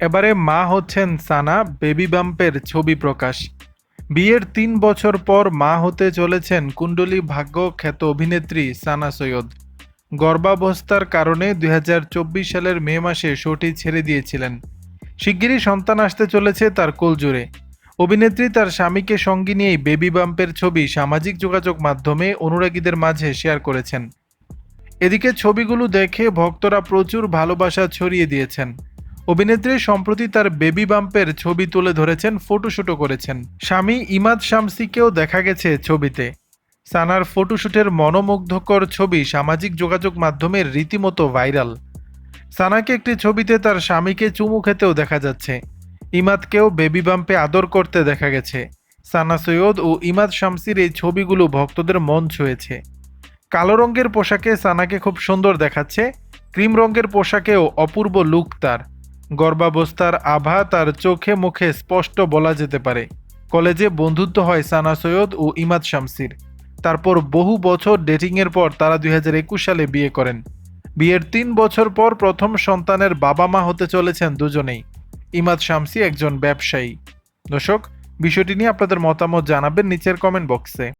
এবারে মা হচ্ছেন সানা, বেবি বাম্পের ছবি প্রকাশ। বিয়ের তিন বছর পর মা হতে চলেছেন কুণ্ডলী ভাগ্য খ্যাত অভিনেত্রী সানা সৈয়দ। গর্ভাবস্থার কারণে দুই হাজার চব্বিশ সালের মে মাসে শোটি ছেড়ে দিয়েছিলেন। শিগগিরই সন্তান আসতে চলেছে তার কোলজুড়ে অভিনেত্রী তার স্বামীকে সঙ্গে নিয়েই বেবি বাম্পের ছবি সামাজিক যোগাযোগ মাধ্যমে অনুরাগীদের মাঝে শেয়ার করেছেন। এদিকে ছবিগুলো দেখে ভক্তরা প্রচুর ভালোবাসা ছড়িয়ে দিয়েছেন। অভিনেত্রী সম্প্রতি তার বেবি বাম্পের ছবি তুলে ধরেছেন, ফটোশুটও করেছেন। স্বামী ইমাদ শামসিকেও দেখা গেছে ছবিতে। সানার ফটোশুটের মনোমুগ্ধকর ছবি সামাজিক যোগাযোগ মাধ্যমে রীতিমতো ভাইরাল। সানাকে একটি ছবিতে তার স্বামীকে চুমু খেতেও দেখা যাচ্ছে। ইমাদকেও বেবি বাম্পে আদর করতে দেখা গেছে। সানা সৈয়দ ও ইমাদ শামসির এই ছবিগুলো ভক্তদের মন ছুঁয়েছে। কালো রঙের পোশাকে সানাকে খুব সুন্দর দেখাচ্ছে, ক্রিম রঙের পোশাকেও অপূর্ব লুক তার। গর্ভাবস্থার আভা তার চোখে মুখে স্পষ্ট বলা যেতে পারে। কলেজে বন্ধুত্ব হয় সানা সৈয়দ ও ইমাদ শামসির। তারপর বহু বছর ডেটিংয়ের পর তারা দুই হাজার একুশ সালে বিয়ে করেন। বিয়ের তিন বছর পর প্রথম সন্তানের বাবা মা হতে চলেছেন দুজনেই। ইমাদ শামসি একজন ব্যবসায়ী। দর্শক, বিষয়টি নিয়ে আপনাদের মতামত জানাবেন নিচের কমেন্ট বক্সে